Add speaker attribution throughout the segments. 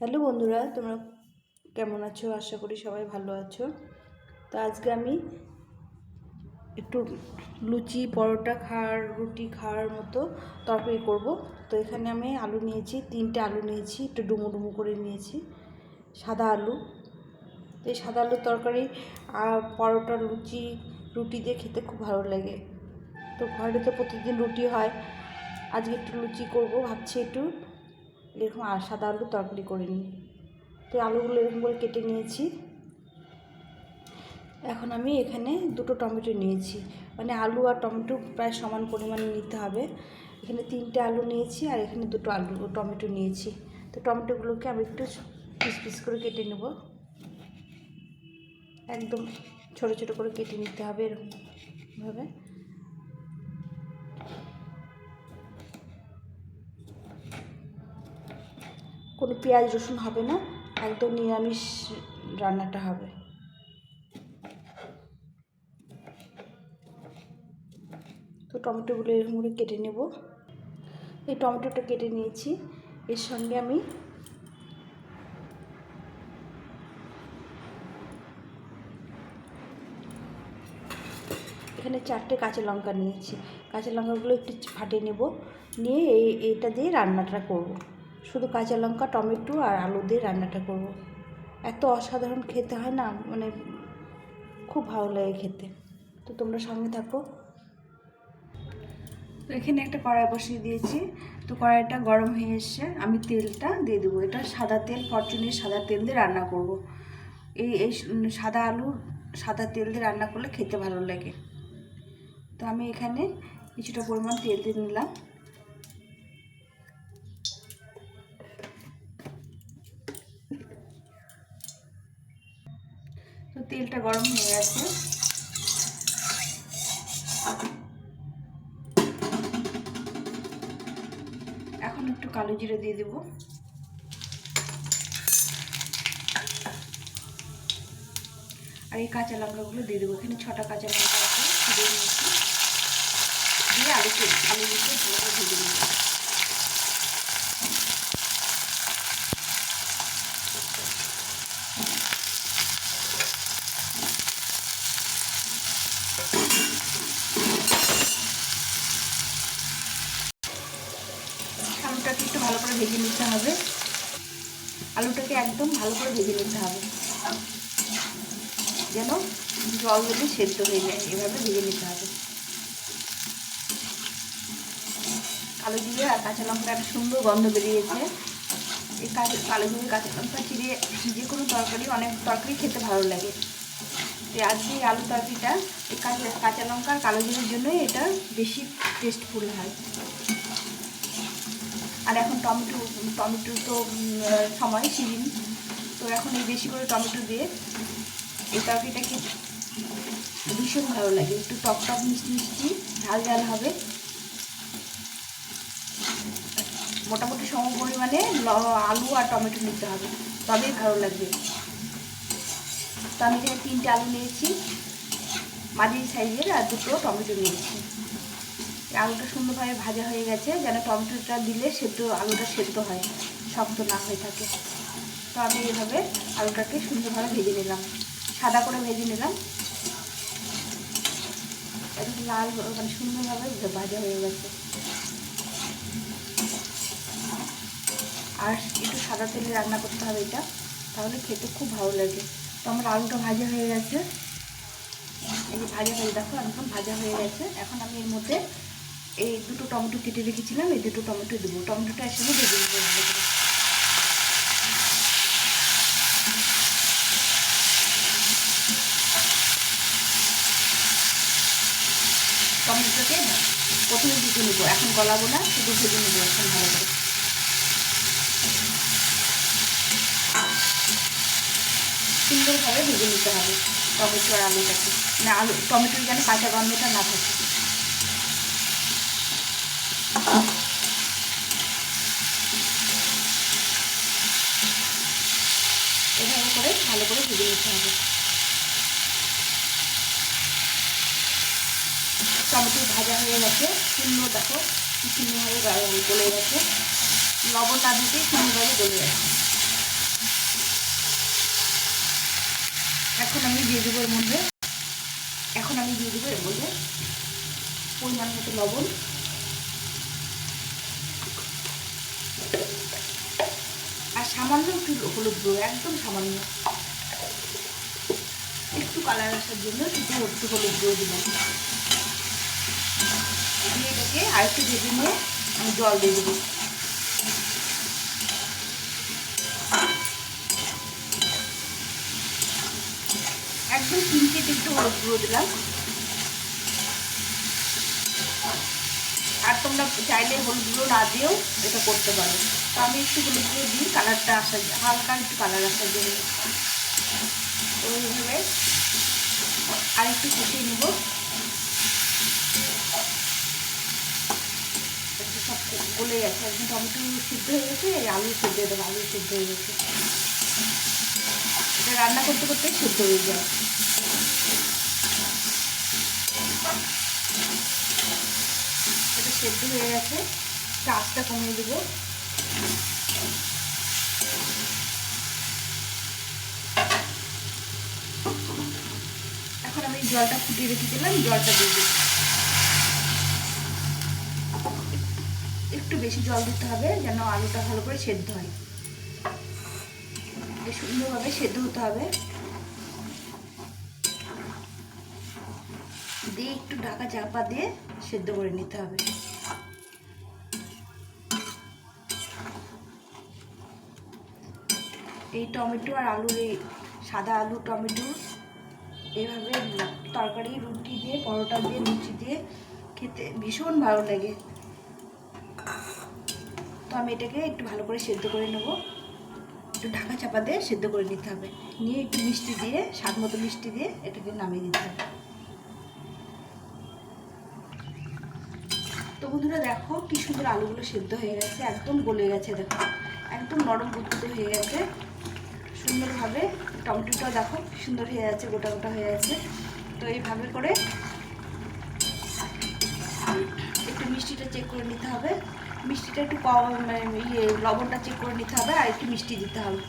Speaker 1: Hello বন্ধুরা, তোমরা কেমন আছো? আশা করি সবাই ভালো আছো। তো আজকে আমি একটু লুচি, পরোটা খাওয়ার, রুটি খাওয়ার মতো তরকারি করব। তো এখানে আমি আলু নিয়েছি, তিনটে আলু নিয়েছি, একটু ডুমো ডুমো করে নিয়েছি, সাদা আলু। তো এই সাদা আলুর তরকারি আর পরোটা, লুচি, রুটি দিয়ে খেতে খুব ভালো লাগে। তো ঘরে তো প্রতিদিন রুটি হয়, আজকে একটু লুচি করব, ভাবছি একটু এরকম আর সাদা আলু তরকারি করে নিই তো আলুগুলো এরকম করে কেটে নিয়েছি। এখন আমি এখানে দুটো টমেটো নিয়েছি। মানে আলু আর টমেটো প্রায় সমান পরিমাণে নিতে হবে। এখানে তিনটে আলু নিয়েছি আর এখানে দুটো আলু, টমেটো নিয়েছি। তো টমেটোগুলোকে আমি একটু পিস পিস করে কেটে নেব। একদম ছোট ছোট করে কেটে নিতে হবে এরকমভাবে কোনো পেঁয়াজ, রসুন হবে না, একদম নিরামিষ রান্নাটা হবে। তো টমেটোগুলো এরকম করে কেটে নেব। এই টমেটোটা কেটে নিয়েছি। এর সঙ্গে আমি এখানে চারটে কাঁচা লঙ্কা নিয়েছি। কাঁচা লঙ্কাগুলো একটু ফাটিয়ে নেব। নিয়ে এই, এইটা দিয়ে রান্নাটা করব। শুধু কাঁচা লঙ্কা, টমেটো আর আলু দিয়ে রান্নাটা করব। এত অসাধারণ খেতে হয় না মানে খুব ভালো লাগে খেতে। তো তোমরা সঙ্গে থাকো। তো এখানে একটা কড়াই বসিয়ে দিয়েছি। তো কড়াইটা গরম হয়ে এসছে। আমি তেলটা দিয়ে দেবো। এটা সাদা তেল, ফরচুনের সাদা তেল দিয়ে রান্না করব। এই এই সাদা আলু, সাদা তেল দিয়ে রান্না করলে খেতে ভালো লাগে। তো আমি এখানে কিছুটা পরিমাণ তেল দিয়ে নিলাম। তেলটা গরম হয়ে গেছে। এখন একটু কালো জিরে দিয়ে দেব। আর এই কাঁচা লঙ্কাগুলো দিয়ে দেবো। এখানে ছটা কাঁচা লঙ্কা আছে দিয়ে দিয়েছি দিয়ে ভালো করে ভেজে নেব আলুটাকে একটু ভালো করে ভেজে নিতে হবে। আলুটাকে একদম ভালো করে ভেজে নিতে হবে। যেন জল দিলে সেদ্ধ হয়ে যায়, এভাবে ভেজে নিতে হবে। কালো জিরে আর কাঁচা লঙ্কার একটা সুন্দর গন্ধ বেরিয়েছে। এই কালো জিরে, কাঁচা লঙ্কা চিড়ে যে কোনো তরকারি, অনেক তরকারি খেতে ভালো লাগে। তো আজকে এই আলু তরকারিটা এই কাঁচা কাঁচা লঙ্কা আর কালো জিরের জন্যই এটা বেশি টেস্টফুল হয়। আর এখন টমেটো টমেটো তো সময় সিজন তো এখন এই বেশি করে টমেটো দিয়ে এই তরকারিটা খেতে ভীষণ ভালো লাগে। একটু টক টক মিষ্টি মিষ্টি, ঝাল ঝাল হবে। মোটামুটি সম পরিমাণে আলু আর টমেটো নিতে হবে। তবেই ভালো লাগবে। তো আমি এখানে তিনটে আলু নিয়েছি। মাঝারি সাইজের আর দুটো টমেটো নিয়েছি। আলুটা সুন্দরভাবে ভাজা হয়ে গেছে, যেন টমেটোটা দিলে সেদ্ধ, আলুটা সেদ্ধ হয়, শক্ত না হয়ে থাকে। তো আমি এইভাবে আলুটাকে সুন্দরভাবে ভেজে নিলাম, সাদা করে ভেজে নিলাম। লাল মানে সুন্দরভাবে ভাজা হয়ে গেছে। আর একটু সাদা তেলে রান্না করতে হবে এটা, তাহলে খেতে খুব ভালো লাগে। তো আমার আলুটা ভাজা হয়ে গেছে। এই যে ভাজা হয়ে, দেখো, একদম ভাজা হয়ে গেছে। এখন আমি এর মধ্যে এই দুটো টমেটো কেটে রেখেছিলাম, এই দুটো টমেটো দেবো। টমেটোটা একসঙ্গে ভেজে দেবো টমেটোটাকে প্রথমে ভেজে নেব। এখন গলাবো না, শুধু ভেজে নেব এখন ভালো করে। সুন্দরভাবে ভেজে নিতে হবে টমেটো আর আলুটাকে। না আলু, টমেটোর যেন কাঁচা গন্ধটা না থাকে। তুলে নিতে হবে টমেটো ভাজা হয়ে গেছে। শূন্য দেখো শূন্যভাবে গলে গেছে লবণ না দিতে শূন্যভাবে গলে গেছে এখন আমি দিয়ে দেবো এর মধ্যে, এখন আমি দিয়ে দেবো এর মধ্যে পরিমাণ মতো লবণ। আর সামান্য একটু হলুদ একদম সামান্য। কালার আসার জন্য একটু একটু হলুদ গুঁড়ো দিলাম। দিয়ে এটাকে আরেকটু ভেজে নিয়ে আমি জল দিয়ে দেবো। একদম কিঞ্চিত একটু হলুদ গুঁড়ো দিলাম। আর তোমরা চাইলে হলুদ গুঁড়ো না দিয়েও এটা করতে পারো। তো আমি একটু হলুদ গুঁড়ো দিই, কালারটা আসার হালকা একটু কালার আসার জন্য। তো এইভাবে আর একটু কষিয়ে নেব। একটু সব গলে গেছে, একদম টমেটো সিদ্ধ হয়ে গেছে আলু সিদ্ধ হয়ে দেবো আলু সিদ্ধ হয়ে গেছে। এটা রান্না করতে করতে সিদ্ধ হয়ে যায়। এটা সেদ্ধ হয়ে গেছে চাষটা কমিয়ে দেবো। আমি জলটা ফুটিয়ে রেখেছিলাম, জলটা দিয়ে দিই একটু বেশি জল দিতে হবে যেন আলুটা ভালো করে সেদ্ধ হয়। সুন্দরভাবে সেদ্ধ হতে হবে। দিয়ে একটু ঢাকা চাপা দিয়ে সেদ্ধ করে নিতে হবে। এই টমেটো আর আলুর এই সাদা আলু টমেটো এইভাবে তরকারি, রুটি দিয়ে, পরোটা দিয়ে, লুচি দিয়ে খেতে ভীষণ ভালো লাগে। তো আমি এটাকে একটু ভালো করে সেদ্ধ করে নেব। একটু ঢাকা চাপা দিয়ে সেদ্ধ করে নিতে হবে। নিয়ে একটু মিষ্টি দিয়ে, স্বাদ মতো মিষ্টি দিয়ে এটাকে নামিয়ে দিতে হবে। তো বন্ধুরা দেখো কি সুন্দর আলুগুলো সেদ্ধ হয়ে গেছে, একদম গলে গেছে দেখো। একদম নরম বুদবুদে হয়ে গেছে। সুন্দরভাবে টমেটোটাও দেখো সুন্দর হয়ে যাচ্ছে গোটা গোটা হয়ে যাচ্ছে তো এইভাবে করে একটু মিষ্টিটা চেক করে নিতে হবে। মিষ্টিটা একটু কম মানে ইয়ে লবণটা চেক করে নিতে হবে আর একটু মিষ্টি দিতে হবে।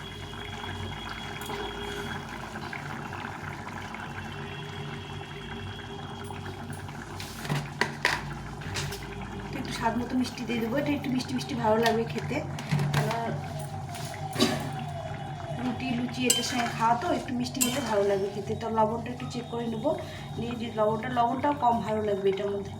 Speaker 1: একটু স্বাদ মতো মিষ্টি দিয়ে দেবো। এটা একটু মিষ্টি মিষ্টি ভালো লাগবে খেতে। লুচি এটার সঙ্গে খাওয়া তো, একটু মিষ্টি হলে ভালো লাগবে খেতে। তো লবণটা একটু চেক করে নেব। নিয়ে যে লবণটা, লবণটাও কম ভালো লাগবে এটার মধ্যে।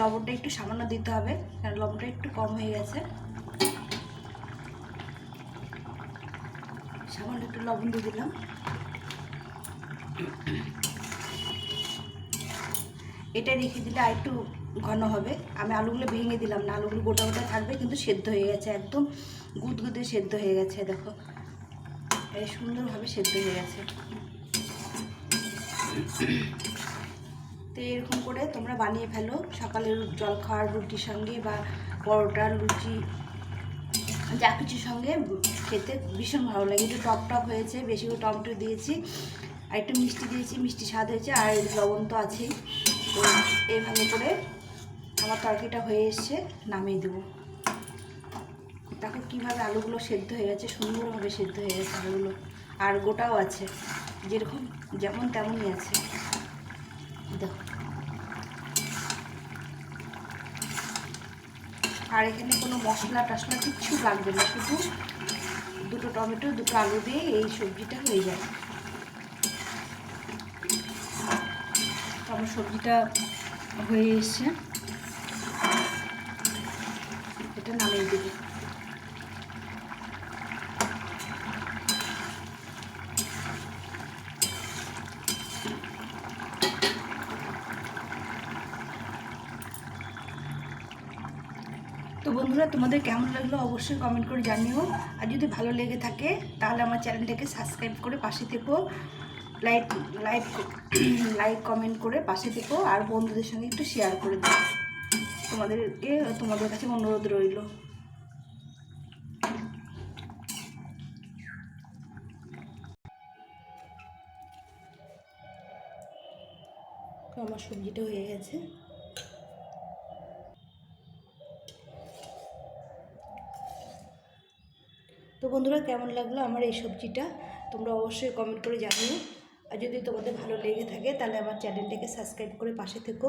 Speaker 1: লবণটা একটু সামান্য দিতে হবে, কারণ লবণটা একটু কম হয়ে গেছে। সামান্য একটু লবণ দিয়ে দিলাম। এটা রেখে দিলে আর একটু ঘন হবে। আমি আলুগুলো ভেঙে দিলাম না, আলুগুলো গোটা গোটা থাকবে, কিন্তু সেদ্ধ হয়ে গেছে একদম। গুদগুদে সেদ্ধ হয়ে গেছে, দেখো। এই সুন্দরভাবে সেদ্ধ হয়ে গেছে। তো এরকম করে তোমরা বানিয়ে ফেলো। সকালের জল খাওয়ার রুটির সঙ্গে বা পরোটা লুচি যা কিছুর সঙ্গে খেতে ভীষণ ভালো লাগে। একটু টক টক হয়েছে, বেশি করে টমেটো দিয়েছি, আর একটু মিষ্টি দিয়েছি, মিষ্টি স্বাদ হয়েছে, আর লবণ তো আছেই। তো এইভাবে করে আমার তরকারিটা হয়ে এসছে, নামিয়ে দেবো। দেখো কীভাবে আলুগুলো সেদ্ধ হয়ে গেছে, সুন্দরভাবে সেদ্ধ হয়ে গেছে আলুগুলো। আর গোটাও আছে, যেরকম যেমন তেমনই আছে। দেখো। আর এখানে কোনো মশলা টশলা কিচ্ছু লাগবে না, শুধু দুটো টমেটো, দুটো আলু দিয়ে এই সবজিটা হয়ে যায়। আমার সবজিটা হয়ে এসছে। এটা নামিয়ে দেবো। তো বন্ধুরা, তোমাদের কেমন লাগল অবশ্যই কমেন্ট করে জানিও। আর যদি ভালো লেগে থাকে, তাহলে আমার চ্যানেলটাকে সাবস্ক্রাইব করে পাশে থেকো। লাইক লাইক লাইক কমেন্ট করে পাশে থেকো। আর বন্ধুদের সঙ্গে একটু শেয়ার করে দিও। তোমাদেরকে তোমাদের কাছে অনুরোধ রইল। আমার সবজিটা হয়ে গেছে। তো বন্ধুরা, কেমন লাগল আমার এই সবজিটা? তোমরা অবশ্যই কমেন্ট করে জানিও। আর যদি তোমাদের ভালো লেগে থাকে, তাহলে আমার চ্যানেলটাকে সাবস্ক্রাইব করে পাশে থেকো।